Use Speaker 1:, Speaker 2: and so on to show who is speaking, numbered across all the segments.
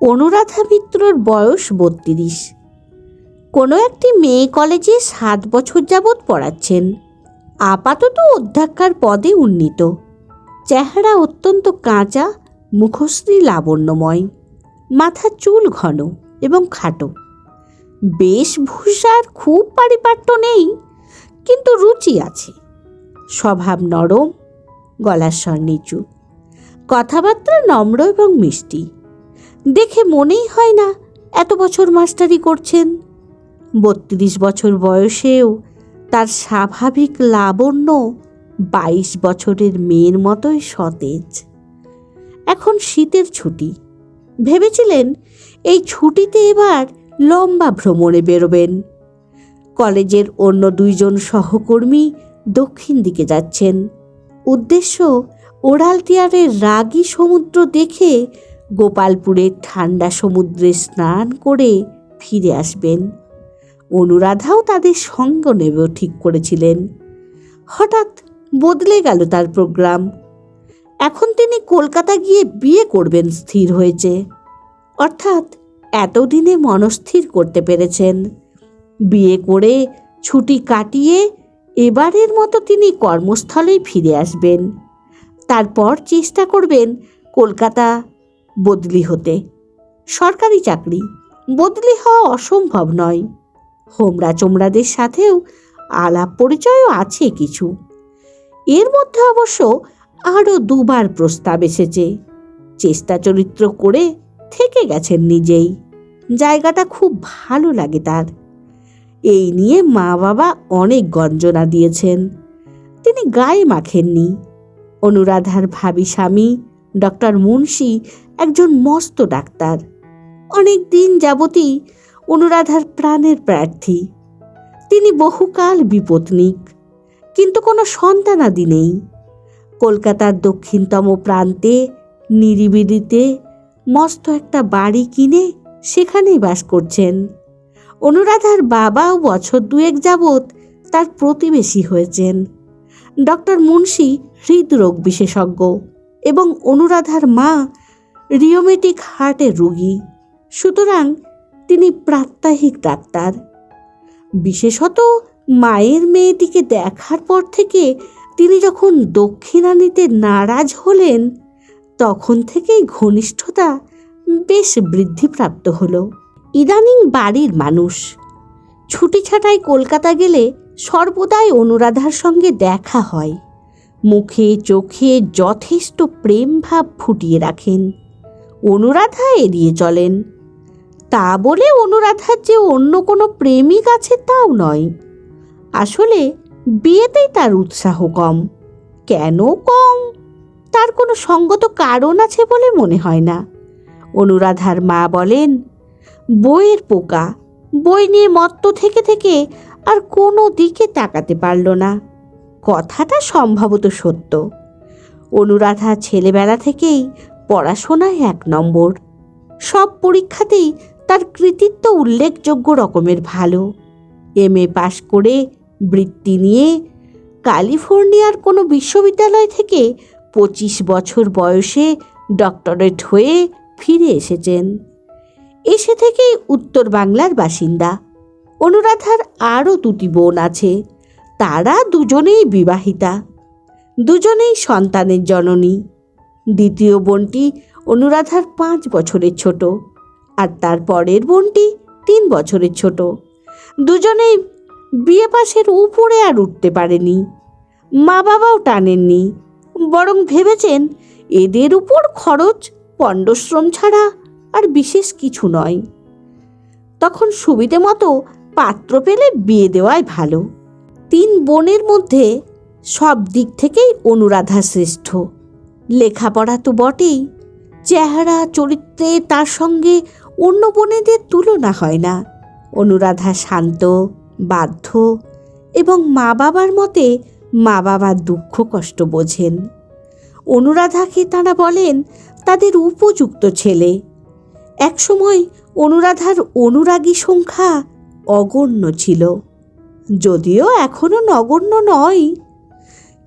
Speaker 1: অনুরাধা মিত্রর বয়স বত্রিশ। কোনো একটি মেয়ে কলেজে সাত বছর যাবৎ পড়াচ্ছেন। আপাতত অধ্যাক্ষার পদে উন্নীত। চেহারা অত্যন্ত কাঁচা, মুখশ্রী লাবণ্যময়। মাথার চুল ঘন এবং খাটো। বেশভূষার খুব পারিপাট্য নেই, কিন্তু রুচি আছে। স্বভাব নরম, গলার স্বর নিচু। কথাবার্তা নম্র এবং মিষ্টি। দেখে মনেই হয় না এত বছর মাস্টারি করছেন। বত্রিশ বছর বয়সেও তার স্বাভাবিক লাবণ্য বাইশ বছরের মেয়ের মতোই সতেজ। এখন শীতের ছুটি। ভেবেছিলেন এই ছুটিতে এবার লম্বা ভ্রমণে বেরোবেন। কলেজের অন্য দুইজন সহকর্মী দক্ষিণ দিকে যাচ্ছেন। উদ্দেশ্য ওরালটিয়ারের রাগী সমুদ্র দেখে গোপালপুরের ঠান্ডা সমুদ্রে স্নান করে ফিরে আসবেন। অনুরাধাও তাদের সঙ্গ নেবেও ঠিক করেছিলেন। হঠাৎ বদলে গেল তার প্রোগ্রাম। এখন তিনি কলকাতা গিয়ে বিয়ে করবেন স্থির হয়েছে। অর্থাৎ এতদিনে মনস্থির করতে পেরেছেন। বিয়ে করে ছুটি কাটিয়ে এবারের মতো তিনি কর্মস্থলেই ফিরে আসবেন। তারপর চেষ্টা করবেন কলকাতা বদলি হতে। সরকারি চাকরি, বদলি হওয়া অসম্ভব নয়। হোমরা চোমরাদের সাথেও আলাপ পরিচয়ও আছে কিছু। এর মধ্যে অবশ্য আরও দুবার প্রস্তাব এসেছে। চেষ্টা চরিত্র করে থেকে গেছেন নিজেই। জায়গাটা খুব ভালো লাগে তার। এই নিয়ে মা বাবা অনেক গঞ্জনা দিয়েছেন। তিনি গায়ে মাখেননি। অনুরাধার ভাবি স্বামী ডক্টর মুন্সি একজন মস্ত ডাক্তার। অনেক দিন যাবতই অনুরাধার প্রাণের প্রার্থী। তিনি বহুকাল বিপত্নিক, কিন্তু কোনো সন্তানাদি নেই। কলকাতার দক্ষিণতম প্রান্তে, নিরিবিলিতে মস্ত একটা বাড়ি কিনে সেখানেই বাস করছেন। অনুরাধার বাবাও বছর দুয়েক যাবৎ তার প্রতিবেশী হয়েছেন। ডক্টর মুন্সি হৃদরোগ বিশেষজ্ঞ। এবং অনুরাধার মা রিওমেটিক হার্টের রোগী। সুতরাং তিনি প্রাত্যহিক ডাক্তার। বিশেষত মায়ের মেয়েটিকে দেখার পর থেকে তিনি যখন দক্ষিণা নিতে নারাজ হলেন, তখন থেকেই ঘনিষ্ঠতা বেশ বৃদ্ধিপ্রাপ্ত হলো। ইদানিং বাড়ির মানুষ। ছুটি ছাটায় কলকাতা গেলে সর্বদাই অনুরাধার সঙ্গে দেখা হয়। মুখে চোখে যথেষ্ট প্রেম ভাব ফুটিয়ে রাখেন। অনুরাধা এড়িয়ে চলেন। তা বলে অনুরাধার যে অন্য কোনো প্রেমিক আছে তাও নয়। আসলে বিয়েতেই তার উৎসাহ কম। কেন কম? তার কোনো সঙ্গত কারণ আছে বলে মনে হয় না। অনুরাধার মা বলেন, বইয়ের পোকা। বই নিয়ে মত্ত থেকে থেকে আর কোনো দিকে তাকাতে পারল না। কথাটা সম্ভবত সত্য। অনুরাধা ছেলেবেলা থেকেই পড়াশোনায় এক নম্বর। সব পরীক্ষাতেই তার কৃতিত্ব উল্লেখযোগ্য রকমের ভালো। এম এ পাশ করে বৃত্তি নিয়ে ক্যালিফোর্নিয়ার কোনো বিশ্ববিদ্যালয় থেকে পঁচিশ বছর বয়সে ডক্টরেট হয়ে ফিরে এসেছেন। এসে থেকেই উত্তর বাংলার বাসিন্দা। অনুরাধার আরও দুটি বোন আছে। তারা দুজনেই বিবাহিতা। দুজনেই সন্তানের জননী। দ্বিতীয় বোনটি অনুরাধার পাঁচ বছরের ছোট আর তার পরের বোনটি তিন বছরের ছোট। দুজনেই বিয়ে পাশের উপরে আর উঠতে পারেনি। মা বাবাও টানেননি। বরং ভেবেছেন এদের উপর খরচ, পণ্ডশ্রম ছাড়া আর বিশেষ কিছু নয়। তখন সুবিধে মতো পাত্র পেলে বিয়ে দেওয়াই ভালো। তিন বোনের মধ্যে সব দিক থেকেই অনুরাধা শ্রেষ্ঠ। লেখাপড়া তো বটেই, চেহারা, চরিত্রে তার সঙ্গে অন্য বোনেদের তুলনা হয় না। অনুরাধা শান্ত, বাধ্য এবং মা বাবার মতে মা বাবার দুঃখ কষ্ট বোঝেন। অনুরাধাকে তারা বলেন তাদের উপযুক্ত ছেলে। একসময় অনুরাধার অনুরাগী সংখ্যা অগণ্য ছিল। যদিও এখনও নগণ্য নয়।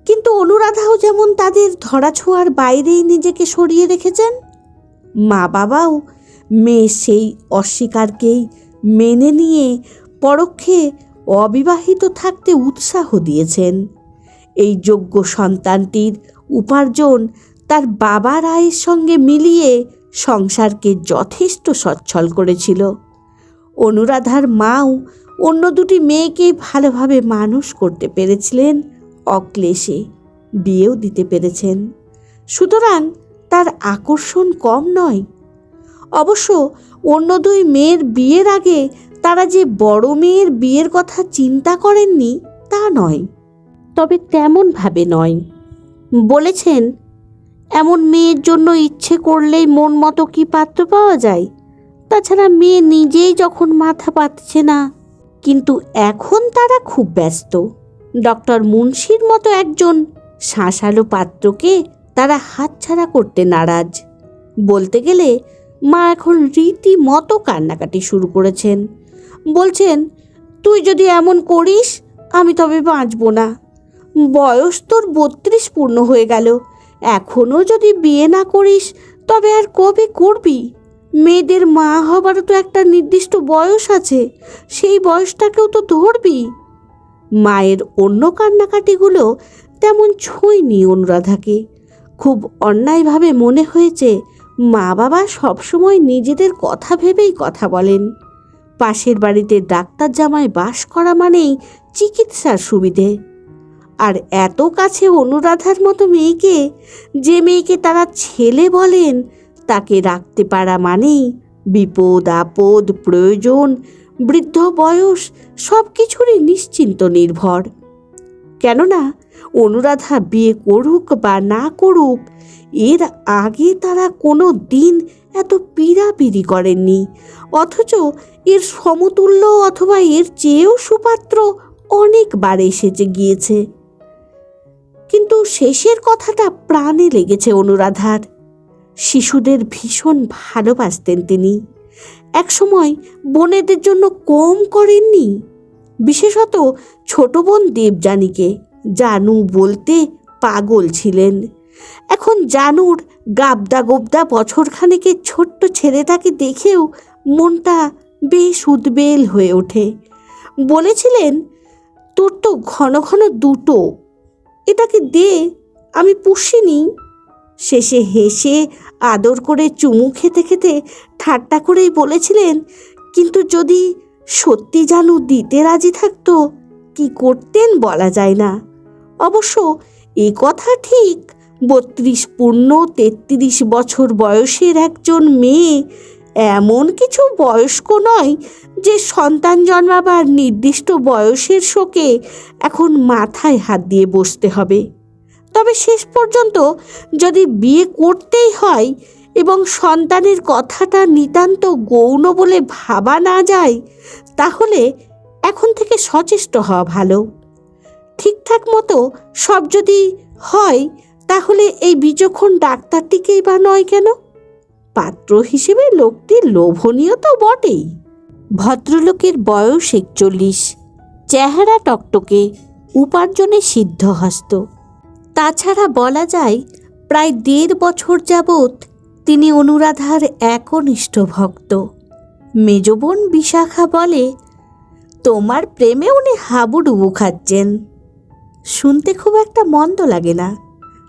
Speaker 1: কিন্তু অনুরাধাও যেমন তাদের ধরাছোঁয়ার বাইরেই নিজেকে সরিয়ে রেখেছেন মা বাবাও মেয়ে সেই অস্বীকারকেই মেনে নিয়ে পরোক্ষে অবিবাহিত থাকতে উৎসাহ দিয়েছেন। এই যোগ্য সন্তানটির উপার্জন তার বাবার আয়ের সঙ্গে মিলিয়ে সংসারকে যথেষ্ট সচ্ছল করেছিল। অনুরাধার মাও অন্য দুটি মেয়েকে ভালোভাবে মানুষ করতে পেরেছিলেন অক্লেশে, বিয়েও দিতে পেরেছেন। সুতরাং তার আকর্ষণ কম নয়। অবশ্য অন্য দুই মেয়ের বিয়ের আগে তারা যে বড় মেয়ের বিয়ের কথা চিন্তা করেননি তা নয়, তবে তেমনভাবে নয়। বলেছেন, এমন মেয়ের জন্য ইচ্ছে করলেই মন মতো কি পাত্র পাওয়া যায়? তাছাড়া মেয়ে নিজেই যখন মাথা পাতছে না কিন্তু এখন তারা খুব ব্যস্ত। ডক্টর মুন্সির মতো একজন শাঁসালো পাত্রকে তারা হাতছাড়া করতে নারাজ। বলতে গেলে মা এখন রীতিমতো কান্নাকাটি শুরু করেছেন। বলছেন, তুই যদি এমন করিস, আমি তবে বাঁচব না। বয়স তোর বত্রিশ পূর্ণ হয়ে গেল। এখনও যদি বিয়ে না করিস, তবে আর কবে করবি? মেয়েদের মা হবারও তো একটা নির্দিষ্ট বয়স আছে। সেই বয়সটাকেও তো ধরবি। মায়ের অন্য কান্নাকাটিগুলো তেমন ছুঁয়নি অনুরাধাকে। খুব অন্যায়ভাবে মনে হয়েছে মা বাবা সবসময় নিজেদের কথা ভেবেই কথা বলেন। পাশের বাড়িতে ডাক্তার জামায় বাস করা মানেই চিকিৎসার সুবিধে। আর এত কাছে অনুরাধার মতো মেয়েকে, যে মেয়েকে তারা ছেলে বলেন তাকে রাখতে পারা মানেই বিপদ, আপদ, প্রয়োজন, বৃদ্ধ বয়স সব কিছুরই নিশ্চিন্ত নির্ভর। কেননা অনুরাধা বিয়ে করুক বা না করুক, এর আগে তারা কোনো দিন এত পীড়াপিড়ি করেননি, অথচ এর সমতুল্য অথবা এর চেয়েও সুপাত্র অনেকবার এসেছে গিয়েছে। কিন্তু শেষের কথাটা প্রাণে লেগেছে অনুরাধার। শিশুদের ভীষণ ভালোবাসতেন তিনি। একসময় বোনেদের জন্য কম করেননি। বিশেষত ছোট বোন দেবযানীকে। জানু বলতে পাগল ছিলেন। এখন জানুর গাবদা গোবদা বছরখানেকের ছোট্ট ছেলেটাকে দেখেও মনটা বেশ উদ্বেল হয়ে ওঠে। বলেছিলেন, তোর তো ঘন ঘন দুটো। এটাকে দে, আমি পুষিনি। শেষে হেসে আদর করে চুমু খেতে খেতে ঠাট্টা করেই বলেছিলেন, কিন্তু যদি সত্যি জানু দিতে রাজি থাকতো, কি করতেন বলা যায় না। অবশ্য এ কথা ঠিক বত্রিশ পূর্ণ তেত্রিশ বছর বয়সের একজন মেয়ে এমন কিছু বয়স্ক নয় যে সন্তান জন্মাবার নির্দিষ্ট বয়সের শোকে এখন মাথায় হাত দিয়ে বসতে হবে। তবে শেষ পর্যন্ত যদি বিয়ে করতেই হয় এবং সন্তানের কথাটা নিতান্ত গৌণ বলে ভাবা না যায়, তাহলে এখন থেকে সচেষ্ট হওয়া ভালো। ঠিকঠাক মতো সব যদি হয়, তাহলে এই বিচক্ষণ ডাক্তারটিকেই বা নয় কেন? পাত্র হিসেবে লোকটি লোভনীয় তো বটেই। ভদ্রলোকের বয়স একচল্লিশ, চেহারা টকটকে, উপার্জনে সিদ্ধহস্ত। তাছাড়া বলা যায়, প্রায় দেড় বছর যাবৎ তিনি অনুরাধার একনিষ্ঠ ভক্ত। মেজবোন বিশাখা বলে, তোমার প্রেমে উনি হাবুডুবু খাচ্ছেন। শুনতে খুব একটা মন্দ লাগে না।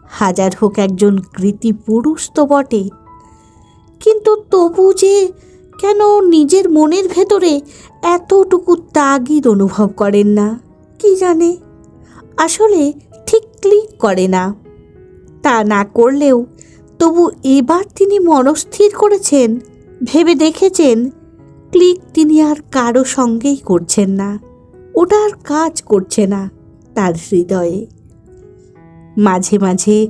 Speaker 1: হাজার হোক একজন কৃতি পুরুষ তো বটে। কিন্তু তবু যে কেন নিজের মনের ভেতরে এতটুকু তাগিদ অনুভব করেন না, কি জানে? আসলে ঠিক ক্লিক করে না। তা না করলেও তবু এবার তিনি মনস্থির করেছেন, ভেবে দেখেছেন, ক্লিক তিনি আর কারও সঙ্গেই করছেন না। ওটা আর কাজ করছে না তার হৃদয়ে। মাঝে মাঝে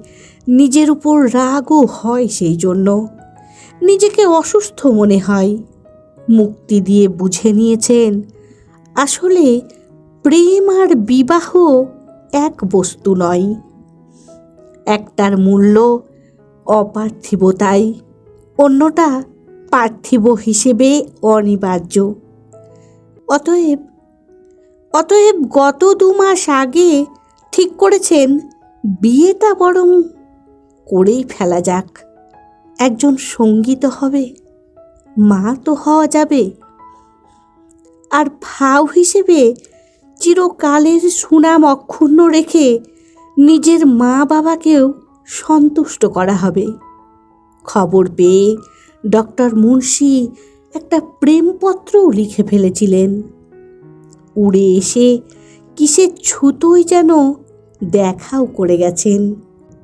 Speaker 1: নিজের উপর রাগও হয় সেই জন্য। নিজেকে অসুস্থ মনে হয়। মুক্তি দিয়ে বুঝে নিয়েছেন, আসলে প্রেম আর বিবাহ বস্তু নয় একটার মূল্য অপার্থিবতাই অন্যটা পার্থিব হিসেবে অনিবার্য। অতএব অতএব গত দু মাস আগে ঠিক করেছেন বিয়েটা বরং করেই ফেলা যাক। একজন সংগীত হবে, মা তো হওয়া যাবে। আর ভাও হিসেবে চিরকালের সুনাম অক্ষুণ্ণ রেখে নিজের মা বাবাকেও সন্তুষ্ট করা হবে। খবর পেয়ে ডক্টর মুন্সি একটা প্রেমপত্রও লিখে ফেলেছিলেন। উড়ে এসে কিসের ছুতোই যেন দেখাও করে গেছেন।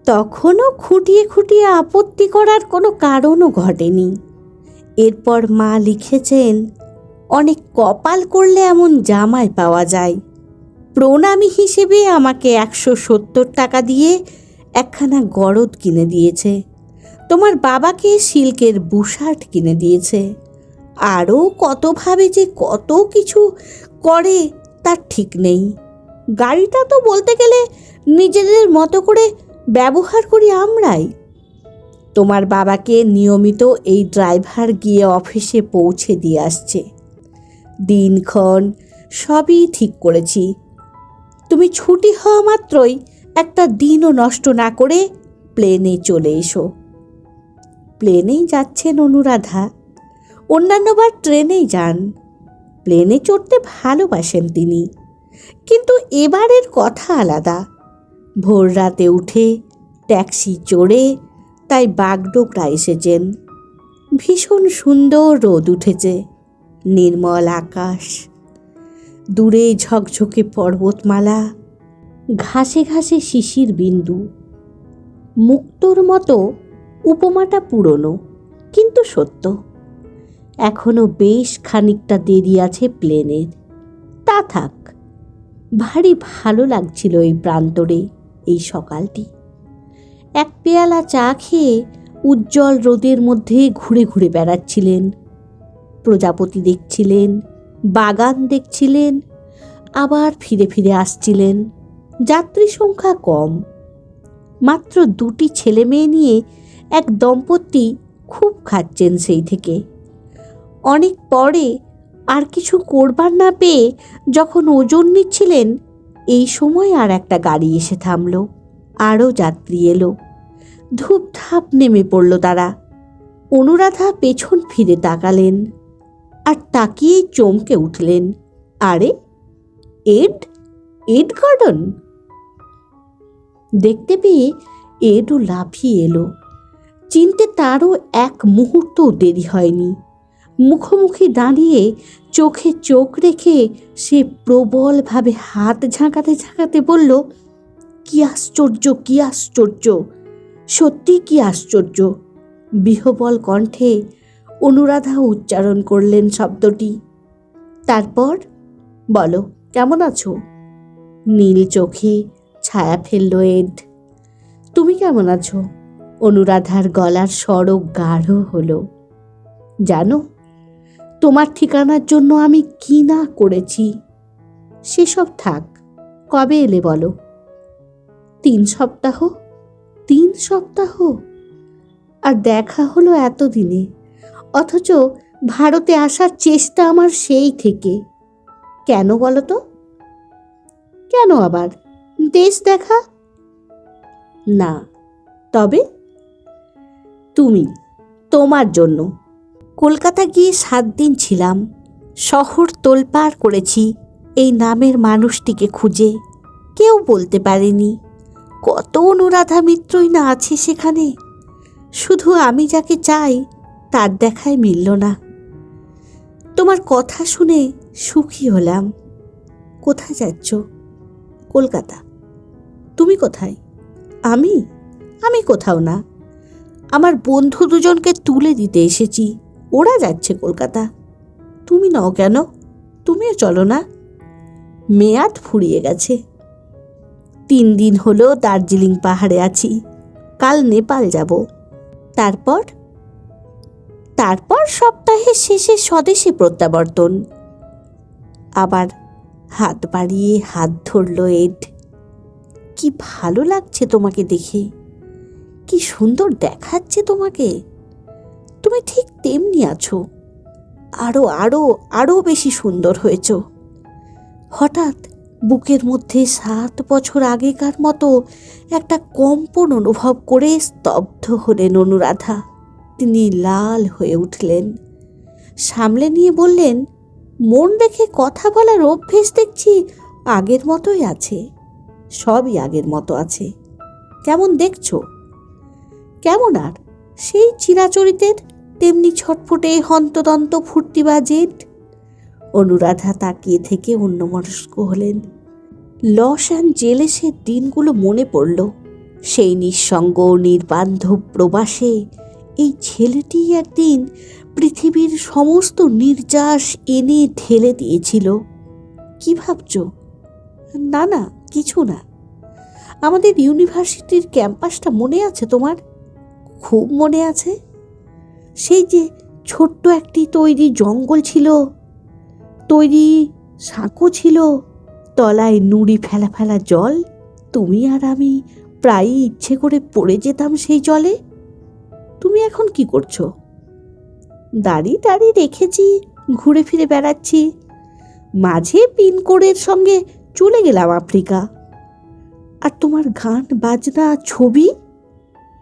Speaker 1: তখনও খুঁটিয়ে খুঁটিয়ে আপত্তি করার কোনো কারণও ঘটেনি। এরপর মা লিখেছেন অনেক কপাল করলে এমন জামাই পাওয়া যায়। প্রণামী হিসেবে আমাকে একশো সত্তর টাকা দিয়ে একখানা গরদ কিনে দিয়েছে। তোমার বাবাকে সিল্কের বুশার্ট কিনে দিয়েছে। আরও কতভাবে যে কত কিছু করে তার ঠিক নেই। গাড়িটা তো বলতে গেলে নিজেদের মতো করে ব্যবহার করি আমরাই। তোমার বাবাকে নিয়মিত এই ড্রাইভার গিয়ে অফিসে পৌঁছে দিয়ে আসছে। দিনক্ষণ সবই ঠিক করেছি। তুমি ছুটি হওয়া মাত্রই একটা দিনও নষ্ট না করে প্লেনে চলে এসো। প্লেনেই যাচ্ছেন অনুরাধা। অন্যান্যবার ট্রেনেই যান। প্লেনে চড়তে ভালোবাসেন তিনি। কিন্তু এবারের কথা আলাদা। ভোর রাতে উঠে ট্যাক্সি চড়ে তাই বাগডোকরা এসেছেন। ভীষণ সুন্দর রোদ উঠেছে। নির্মল আকাশ। দূরে ঝকঝকে পর্বতমালা, ঘাসে ঘাসে শিশির বিন্দু। মুক্তোর মতো উপমাটা পুরনো, কিন্তু সত্য। এখনও বেশ খানিকটা দেরি আছে প্লেনের। তা থাক, ভারী ভালো লাগছিল এই প্রান্তরে এই সকালটি। এক পেয়ালা চা খেয়ে উজ্জ্বল রোদের মধ্যে ঘুরে ঘুরে বেড়াচ্ছিলেন প্রজাপতি দেখছিলেন, বাগান দেখছিলেন, আবার ফিরে ফিরে আসছিলেন। যাত্রী সংখ্যা কম। মাত্র দুটি ছেলে মেয়ে নিয়ে এক দম্পতি খুব খাচ্ছেন সেই থেকে। অনেক পরে আর কিছু করবার না পেয়ে যখন ওজন নিচ্ছিলেন, এই সময় আর একটা গাড়ি এসে থামল। আরও যাত্রী এলো। ধূপধাপ নেমে পড়ল তারা। অনুরাধা পেছন ফিরে তাকালেন। আর তাকিয়েই চমকে উঠলেন। আরে, এড এড গার্ডন? দেখতে পেয়ে এডও লাফিয়ে এলো। চিনতে তারও এক মুহূর্তও দেরি হয়নি। মুখোমুখি দাঁড়িয়ে চোখে চোখ রেখে সে প্রবলভাবে হাত ঝাঁকাতে ঝাঁকাতে বলল, কি আশ্চর্য কি আশ্চর্য! সত্যি কি আশ্চর্য! বিহবল কণ্ঠে অনুরাধা উচ্চারণ করলেন শব্দটি। তারপর, বলো, কেমন আছো? নীল চোখে ছায়া ফেলল এড তুমি কেমন আছো? অনুরাধার গলার সড়ক গাঢ় হলো। জানো, তোমার ঠিকানার জন্য আমি কি না করেছি? সেসব থাক, কবে এলে বলো? তিন সপ্তাহ? তিন সপ্তাহ? আর দেখা হলো এতদিনে। অথচ ভারতে আসার চেষ্টা আমার সেই থেকে। কেন বলো তো কেন আবার? দেশ দেখা? না। তবে? তুমি, তোমার জন্য। কলকাতা গিয়ে সাত দিন ছিলাম। শহর তোলপাড় করেছি। এই নামের মানুষটিকে খুঁজে কেউ বলতে পারেনি। কত অনুরাধা মিত্রই না আছে সেখানে। শুধু আমি যাকে চাই তার দেখায় মিলল না। তোমার কথা শুনে সুখী হলাম। কোথায় যাচ্ছ? কলকাতা। তুমি কোথায়? আমি? আমি কোথাও না। আমার বন্ধু দুজনকে তুলে দিতে এসেছি। ওরা যাচ্ছে কলকাতা। তুমি নাও কেন? তুমিও চলো না। মেয়াদ ফুরিয়ে গেছে। তিন দিন হলো দার্জিলিং পাহাড়ে আছি। কাল নেপাল যাব। তারপর তারপর সপ্তাহের শেষে স্বদেশে প্রত্যাবর্তন। আবার হাত বাড়িয়ে হাত ধরল এড। কি ভালো লাগছে তোমাকে দেখে। কি সুন্দর দেখাচ্ছে তোমাকে। তুমি ঠিক তেমনি আছো। আরও আরও আরও বেশি সুন্দর হয়েছ। হঠাৎ বুকের মধ্যে সাত বছর আগেকার মতো একটা কম্পন অনুভব করে স্তব্ধ হলেন অনুরাধা তিনি লাল হয়ে উঠলেন। সামলে নিয়ে বললেন, মন রেখে কথা বলার অভ্যেস দেখছি আগের মতোই আছে। সবই আগের মতো আছে। কেমন দেখছ? কেমন আর? সেই চিরাচরিতের তেমনি ছটফটে হন্তদন্ত ফুর্তিবাজের অনুরাধা তাকিয়ে থেকে অন্যমনস্ক হলেন। লস অ্যাঞ্জেলেসের দিনগুলো মনে পড়ল। সেই নিঃসঙ্গ নির্বান্ধব প্রবাসে এই ছেলেটি একদিন পৃথিবীর সমস্ত নির্যাস এনে ঢেলে দিয়েছিল। কি ভাবছ? না না, কিছু না। আমাদের ইউনিভার্সিটির ক্যাম্পাসটা মনে আছে তোমার? খুব মনে আছে। সেই যে ছোট্ট একটি তৈরি জঙ্গল ছিল, তৈরি সাঁকো ছিল, তলায় নুড়ি ফেলা ফেলা জল, তুমি আর আমি প্রায়ই ইচ্ছে করে পড়ে যেতাম সেই জলে। তুমি এখন কি করছ? দাড়ি টাড়ি রেখেছি, ঘুরে ফিরে বেড়াচ্ছি। মাঝে পিনকোডের সঙ্গে চলে গেলাম আফ্রিকা। আর তোমার গান, বাজনা, ছবি?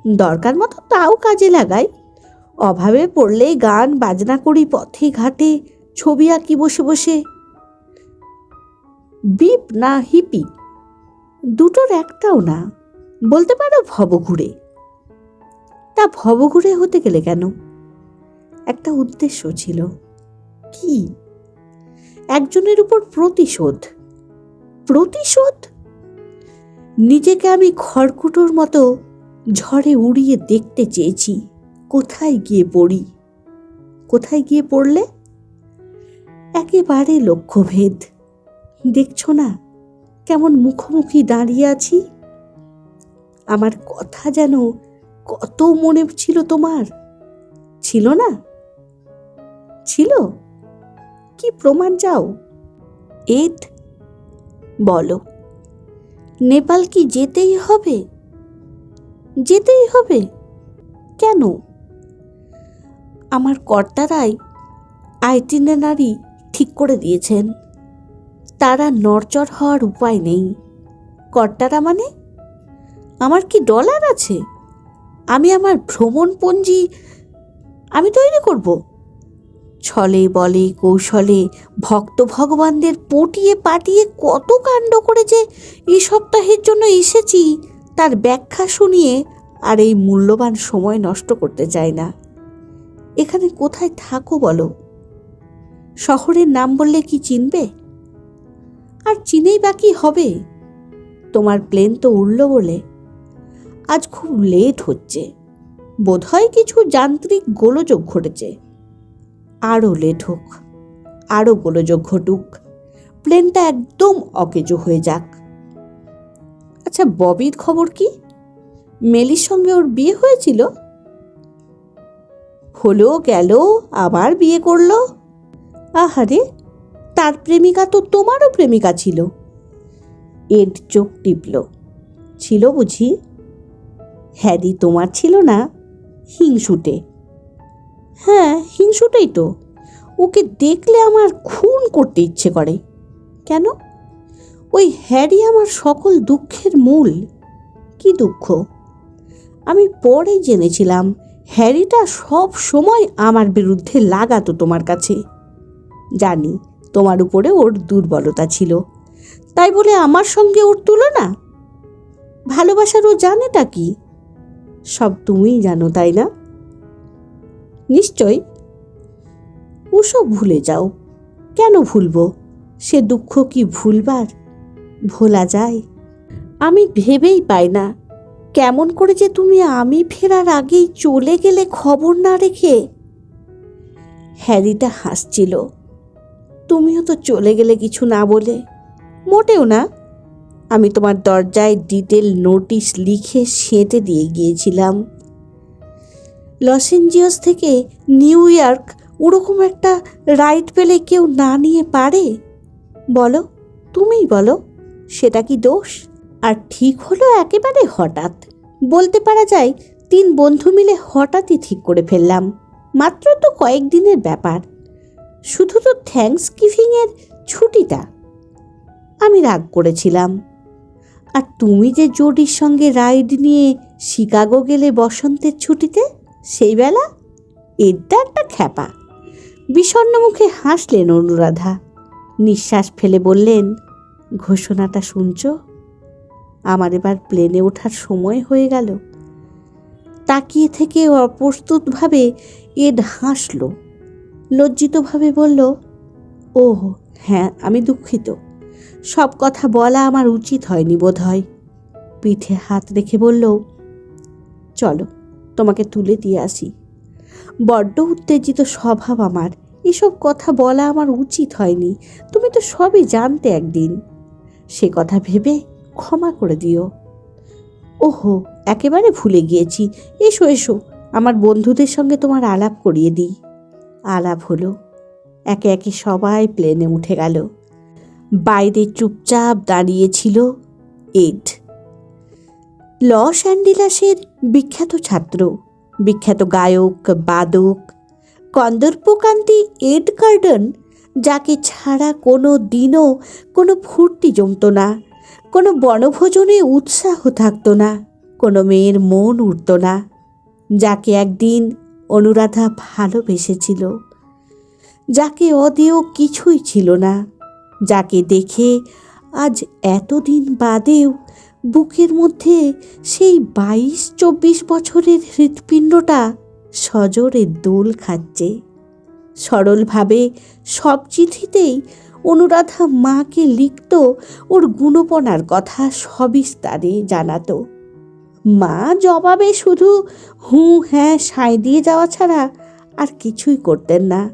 Speaker 1: দরকার মতো তাও কাজে লাগাই। অভাবে পড়লেই গান, বাজনা করি পথে ঘাটে, ছবি আঁকি বসে বসে। বিপ না, হিপি। দুটোর একটাও না। বলতে পারো ভবঘুরে তা ভবঘুরে হতে গেলে কেন? একটা উদ্দেশ্য ছিল। কি? একজনের উপর প্রতিশোধ। প্রতিশোধ? নিজেকে আমি খড়কুটোর মতো ঝড়ে উড়িয়ে দেখতে চেয়েছি। কোথায় গিয়ে পড়ি? কোথায় গিয়ে পড়লে? একেবারে লক্ষ্যভেদ। দেখছ না কেমন মুখোমুখি দাঁড়িয়ে আছি? আমার কথা যেন কত মনে ছিল তোমার? ছিল না? ছিল? কি প্রমাণ চাও? এট বলো। নেপাল কি যেতেই হবে? যেতেই হবে। কেন? আমার কর্তারাই আইটিনারি ঠিক করে দিয়েছেন। তারা নড়চড় হওয়ার উপায় নেই। কর্তারা মানে? আমার কি ডলার আছে? আমি আমার ভ্রমণপঞ্জি আমি তৈরি করব। ছলে বলে কৌশলে ভক্ত ভগবানদের পটিয়ে পাটিয়ে কত কাণ্ড করে যে এই সপ্তাহের জন্য এসেছি, তার ব্যাখ্যা শুনিয়ে আর এই মূল্যবান সময় নষ্ট করতে চাই না। এখানে কোথায় থাকো বলো? শহরের নাম বললে কি চিনবে? আর চিনেই বাকি হবে? তোমার প্লেন তো উড়ল বলে। আজ খুব লেট হচ্ছে। বোধহয় কিছু যান্ত্রিক গোলযোগ ঘটেছে। আরও লেট হোক আরও গোলযোগ ঘটুক, প্লেনটা একদম অকেজো হয়ে যাক। আচ্ছা ববির খবর কি? মেলির সঙ্গে ওর বিয়ে হয়েছিল? হলো গেল, আবার বিয়ে করল? আহারে, তার প্রেমিকা তো তোমারও প্রেমিকা ছিল। এড চোখ টিপল। ছিল বুঝি? হ্যারি তোমার ছিল না? হিংসুটে। হ্যাঁ হিংসুটেই তো। ওকে দেখলে আমার খুন করতে ইচ্ছে করে। কেন? ওই হ্যারি আমার সকল দুঃখের মূল। কি দুঃখ? আমি পরে জেনেছিলাম হ্যারিটা সব সময় আমার বিরুদ্ধে লাগাতো তোমার কাছে। জানি তোমার উপরে ওর দুর্বলতা ছিল। তাই বলে আমার সঙ্গে ওর তুলনা? ভালোবাসার ও জানেটা কি? সব তুমিই জানো, তাই না? নিশ্চয় ওসব ভুলে যাও। কেন ভুলবো? সে দুঃখ কি ভুলবার? ভোলা যায়। আমি ভেবেই পাই না। কেমন করে যে তুমি আমি ফেরার আগেই চলে গেলে খবর না রেখে? হ্যারিটা হাসছিল। তুমিও তো চলে গেলে কিছু না বলে। মোটেও না। আমি তোমার দরজায় ডিটেল নোটিশ লিখে সেঁটে দিয়ে গিয়েছিলাম। লস এঞ্জিয়াস থেকে নিউ ইয়র্ক ওরকম একটা রাইড পেলে কেউ না নিয়ে পারে? বলো, তুমিই বলো, সেটা কি দোষ? আর ঠিক হলো একেবারে হঠাৎ। বলতে পারা যায়, তিন বন্ধু মিলে হঠাৎই ঠিক করে ফেললাম। মাত্র তো কয়েকদিনের ব্যাপার। শুধু তো থ্যাঙ্কস গিভিংয়ের ছুটিটা। আমি রাগ করেছিলাম। আর তুমি যে জোডির সঙ্গে রাইড নিয়ে শিকাগো গেলে বসন্তের ছুটিতে, সেই বেলা এটা একটা খ্যাপা। বিষণ্ণ মুখে হাসলেন অনুরাধা। নিঃশ্বাস ফেলে বললেন, ঘোষণাটা শুনছ? আমার এবার প্লেনে ওঠার সময় হয়ে গেল। তাকিয়ে থেকে অপ্রস্তুতভাবে এড হাসল। লজ্জিতভাবে বলল ও হ্যাঁ আমি দুঃখিত। সব কথা বলা আমার উচিত হয়নি বোধ হয় পিঠে হাত রেখে বলল, চলো, তোমাকে তুলে দিয়ে আসি। বড্ড উত্তেজিত স্বভাব আমার। এসব কথা বলা আমার উচিত হয়নি। তুমি তো সবই জানতে একদিন। সে কথা ভেবে ক্ষমা করে দিও। ওহো, একেবারে ভুলে গিয়েছি। এসো এসো, আমার বন্ধুদের সঙ্গে তোমার আলাপ করিয়ে দিই। আলাপ হলো। একে একে সবাই প্লেনে উঠে গেল। বাইরে চুপচাপ দাঁড়িয়েছিল এড। লস অ্যান্ডিলাসের বিখ্যাত ছাত্র, বিখ্যাত গায়ক, বাদক, কন্দর্পকান্তি এড গার্ডন যাকে ছাড়া কোনো দিনও কোনো ফুর্তি জমতো না, কোনো বনভোজনে উৎসাহ থাকতো না, কোনো মেয়ের মন উঠত না, যাকে একদিন অনুরাধা ভালোবেসেছিল, যাকে অদেও কিছুই ছিল না। যাকে দেখে আজ এতদিন বাদেও বুকের মধ্যে সেই বাইশ চব্বিশ বছরের হৃৎপিণ্ডটা সজোরে দোল খাচ্ছে। সরলভাবে সব চিঠিতেই অনুরাধা মাকে লিখত, ওর গুণপনার কথা সবিস্তারে জানাতো। মা জবাবে শুধু হু হ্যাঁ সাই দিয়ে যাওয়া ছাড়া আর কিছুই করতেন না।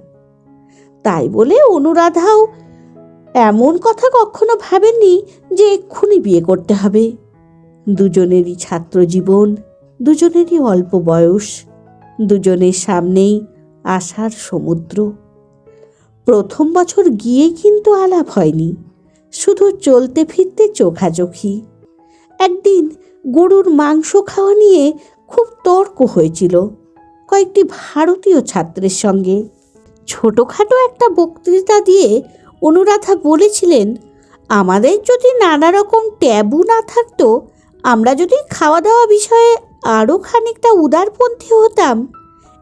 Speaker 1: তাই বলে অনুরাধাও এমন কথা কখনো ভাবেননি যে এক্ষুনি বিয়ে করতে হবে। দুজনেরই ছাত্র জীবন, দুজনেরই অল্প বয়স, দুজনের সামনেই আশার সমুদ্র। প্রথম বছর গিয়ে কিন্তু আলাপ হয়নি, শুধু চলতে ফিরতে চোখাচোখি। একদিন গরুর মাংস খাওয়া নিয়ে খুব তর্ক হয়েছিল কয়েকটি ভারতীয় ছাত্রের সঙ্গে। ছোটোখাটো একটা বক্তৃতা দিয়ে অনুরাধা বলেছিলেন, আমাদের যদি নানা রকম ট্যাবু না থাকতো, আমরা যদি খাওয়া দাওয়া বিষয়ে আরও খানিকটা উদারপন্থী হতাম,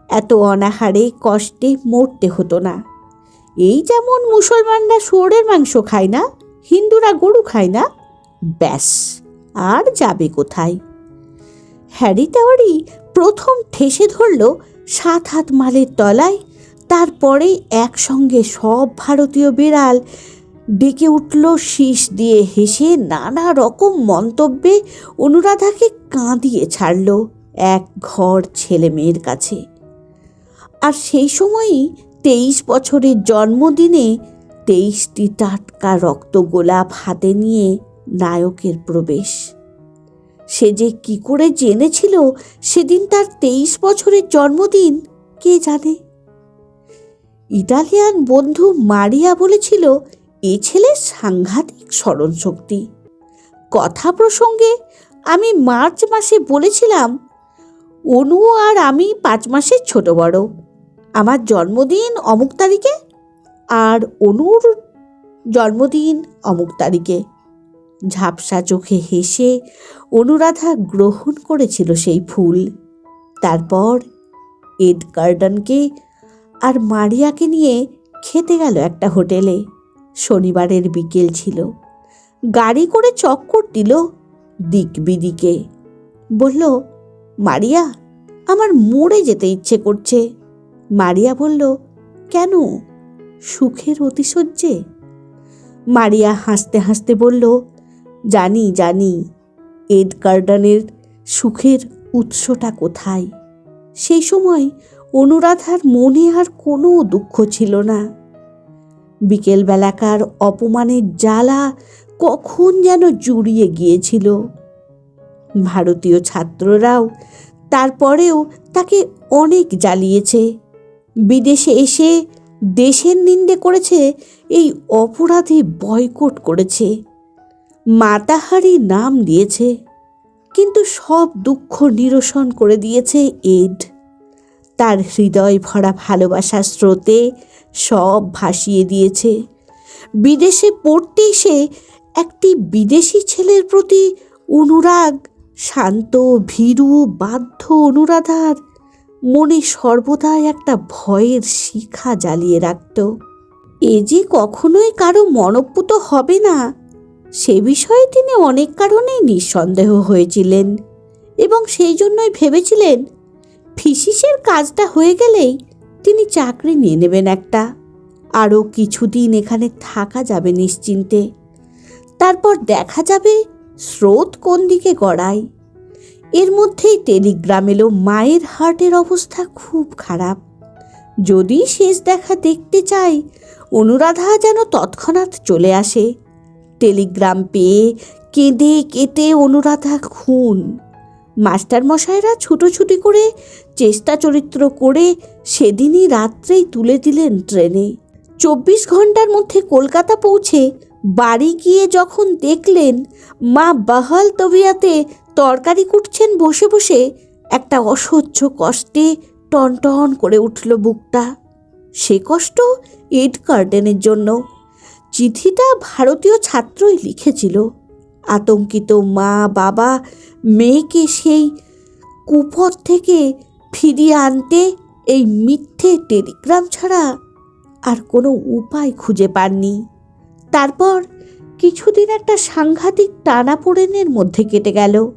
Speaker 1: এত অনাহারে কষ্টে মরতে হতো না। এই যেমন মুসলমানরা শুয়োরের মাংস খায় না, হিন্দুরা গরু খায় না, ব্যাস, আর যাবে কোথায়? হ্যারি তেওয়ারি প্রথম ঠেসে ধরল সাত হাত মালের তলায় তারপরে একসঙ্গে সব ভারতীয় বিড়াল ডেকে উঠল শীষ দিয়ে হেসে নানা রকম মন্তব্যে অনুরাধাকে কাঁদিয়ে ছাড়ল এক ঘর ছেলে মেয়ের কাছে। আর সেই সময়ই তেইশ বছরের জন্মদিনে তেইশটি টাটকা রক্ত গোলাপ হাতে নিয়ে নায়কের প্রবেশ। সে যে কি করে জেনেছিল সেদিন তার তেইশ বছরের জন্মদিন কে জানে? ইটালিয়ান বন্ধু মারিয়া বলেছিল, এ ছেলে সাংঘাতিক স্মরণশক্তি। কথা প্রসঙ্গে আমি মার্চ মাসে বলেছিলাম, অনু আর আমি পাঁচ মাসের ছোট বড়। আমার জন্মদিন অমুক তারিখে আর অনুর জন্মদিন অমুক তারিখে। ঝাপসা চোখে হেসে অনুরাধা গ্রহণ করেছিল সেই ফুল। তারপর এড গার্ডনকে আর মারিয়াকে নিয়ে খেতে গেল একটা হোটেলে। শনিবারের বিকেল ছিল। গাড়ি করে চক্কর দিল দিক বিদিকে বলল, মারিয়া, আমার মরে যেতে ইচ্ছে করছে। মারিয়া বলল, কেন? সুখের অতিশয্যে? মারিয়া হাসতে হাসতে বলল, জানি জানি এড গার্ডেনের সুখের উৎসটা কোথায়? সেই সময় অনুরাধার মনে আর কোনো দুঃখ ছিল না। বিকেলবেলাকার অপমানের জ্বালা কখন যেন জুড়িয়ে গিয়েছিল। ভারতীয় ছাত্ররাও তারপরেও তাকে অনেক জ্বালিয়েছে। বিদেশে এসে দেশের নিন্দে করেছে, এই অপরাধে বয়কট করেছে। মাতাহারি নাম দিয়েছে, কিন্তু সব দুঃখ নিরসন করে দিয়েছে এড। তার হৃদয় ভরা ভালোবাসার স্রোতে সব ভাসিয়ে দিয়েছে। বিদেশে পড়তে সে একটি বিদেশি ছেলের প্রতি অনুরাগ, শান্ত, ভীরু, বাধ্য অনুরাধার মনে সর্বদাই একটা ভয়ের শিখা জ্বালিয়ে রাখত। এ যে কখনোই কারও মনপুত হবে না, সে বিষয়ে তিনি অনেক কারণেই নিঃসন্দেহ হয়েছিলেন এবং সেই জন্যই ভেবেছিলেন ফিসিসের কাজটা হয়ে গেলেই তিনি চাকরি নিয়ে নেবেন একটা। আরও কিছুদিন এখানে থাকা যাবে নিশ্চিন্তে। তারপর দেখা যাবে স্রোত কোন দিকে গড়ায়। এর মধ্যেই টেলিগ্রাম এলো, মায়ের হার্টের অবস্থা খুব খারাপ। যদি শেষ দেখা দেখতে চাই অনুরাধা যেন তৎক্ষণাৎ চলে আসে। টেলিগ্রাম পেয়ে কেঁদে কেটে অনুরাধা খুন। মাস্টার মশাইরা ছুটোছুটি করে চেষ্টা চরিত্র করে সেদিনই রাত্রেই তুলে দিলেন ট্রেনে। চব্বিশ ঘণ্টার মধ্যে কলকাতা পৌঁছে বাড়ি গিয়ে যখন দেখলেন মা বাহাল তবিয়াতে তরকারি কুটছেন বসে বসে, একটা অসহ্য কষ্টে টনটন করে উঠল বুকটা। সে কষ্ট এড গার্ডেনের জন্য। চিঠিটা ভারতীয় ছাত্রই লিখেছিল। আতঙ্কিত মা, বাবা, মেয়েকে সেই কুপথ থেকে ফিরিয়ে আনতে এই মিথ্যে টেলিগ্রাম ছাড়া আর কোনো উপায় খুঁজে পাননি। তারপর কিছুদিন একটা সাংঘাতিক টানাপোড়েনের মধ্যে কেটে গেল।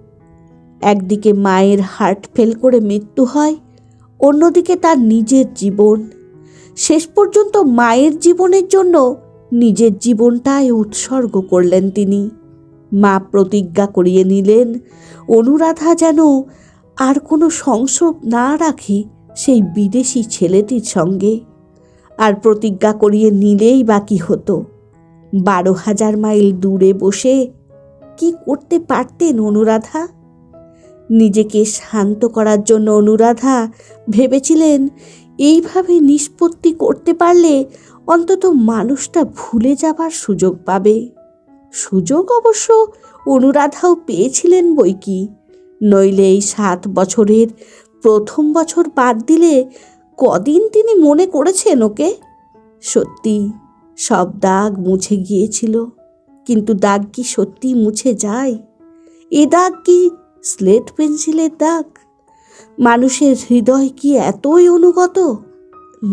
Speaker 1: একদিকে মায়ের হার্ট ফেল করে মৃত্যু হয়, অন্যদিকে তার নিজের জীবন। শেষ পর্যন্ত মায়ের জীবনের জন্য নিজের জীবনটাই উৎসর্গ করলেন তিনি। মা প্রতিজ্ঞা করিয়ে নিলেন, অনুরাধা যেন আর কোনো সংস্রব না রাখে সেই বিদেশি ছেলেটির সঙ্গে। আর প্রতিজ্ঞা করিয়ে নিলেই বাকি হতো। বারো হাজার মাইল দূরে বসে কি করতে পারতেন অনুরাধা? নিজেকে শান্ত করার জন্য অনুরাধা ভেবেছিলেন, এইভাবে নিষ্পত্তি করতে পারলে অন্তত মানুষটা ভুলে যাবার সুযোগ পাবে। সুযোগ অবশ্য অনুরাধাও পেয়েছিলেন বই কি নইলে এই সাত বছরের প্রথম বছর বাদ দিলে কদিন তিনি মনে করেছেন ওকে? সত্যি, সব দাগ মুছে গিয়েছিল, কিন্তু দাগ কি সত্যি মুছে যায়? এ দাগ কি স্লেট পেন্সিলের দাগ? মানুষের হৃদয় কি এতই অনুগত?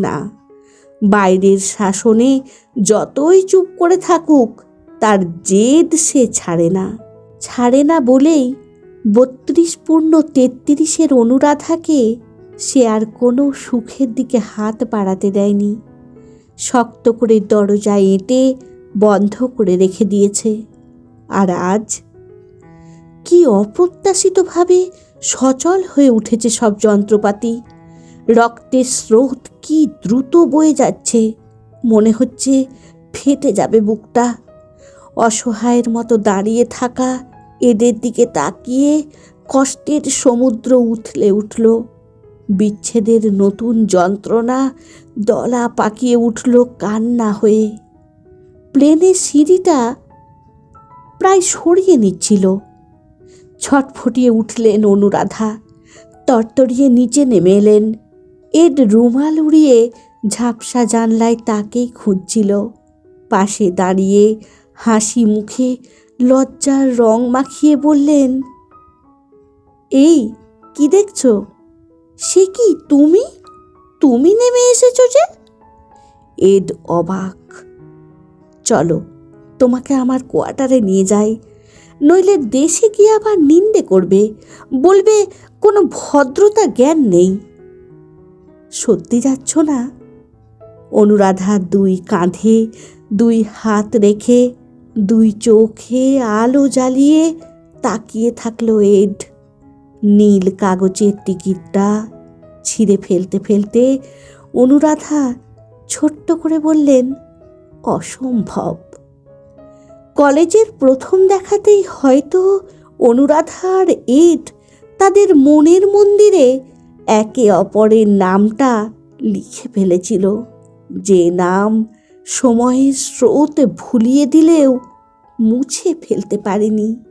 Speaker 1: না, বাইরের শাসনে যতই চুপ করে থাকুক তার জেদ সে ছাড়ে না। ছাড়ে না বলেই বত্রিশ পূর্ণ তেত্রিশের অনুরাধাকে সে আর কোনো সুখের দিকে হাত বাড়াতে দেয়নি। শক্ত করে দরজায় এঁটে বন্ধ করে রেখে দিয়েছে। আর আজ কি অপ্রত্যাশিতভাবে সচল হয়ে উঠেছে সব যন্ত্রপাতি। রক্তের স্রোত কি দ্রুত বয়ে যাচ্ছে। মনে হচ্ছে ফেটে যাবে বুকটা। অসহায়ের মতো দাঁড়িয়ে থাকা, এদের দিকে তাকিয়ে কষ্টের সমুদ্র উথলে উঠল। বিচ্ছেদের নতুন যন্ত্রণা দলা পাকিয়ে উঠল কান্না হয়ে। প্লেনের সিঁড়িটা প্রায় সরিয়ে নিচ্ছিল। ছটফটিয়ে উঠলেন অনুরাধা, তরতরিয়ে নিচে নেমে এলেন। এড রুমাল উড়িয়ে ঝাপসা জানলায় তাকেই খুঁজছিল। পাশে দাঁড়িয়ে হাসি মুখে লজ্জার রং মাখিয়ে বললেন, এই, কি দেখছ? সে কি তুমি? তুমি নেমে এসেছ যে? এড অবাক। চলো, তোমাকে আমার কোয়ার্টারে নিয়ে যাই, নইলে দেশে গিয়ে আবার নিন্দে করবে, বলবে কোনো ভদ্রতা জ্ঞান নেই। সত্যি যাচ্ছ না? অনুরাধা দুই কাঁধে দুই হাত রেখে দুই চোখে আলো জ্বালিয়ে তাকিয়ে থাকল এড। নীল কাগজের টিকিটটা ছিঁড়ে ফেলতে ফেলতে অনুরাধা ছোট্ট করে বললেন, অসম্ভব। কলেজের প্রথম দেখাতেই হয়তো অনুরাধা আর এড তাদের মনের মন্দিরে একে অপরের নামটা লিখে ফেলেছিল। যে নাম সময়ের স্রোত ভুলিয়ে দিলেও মুছে ফেলতে পারেনি।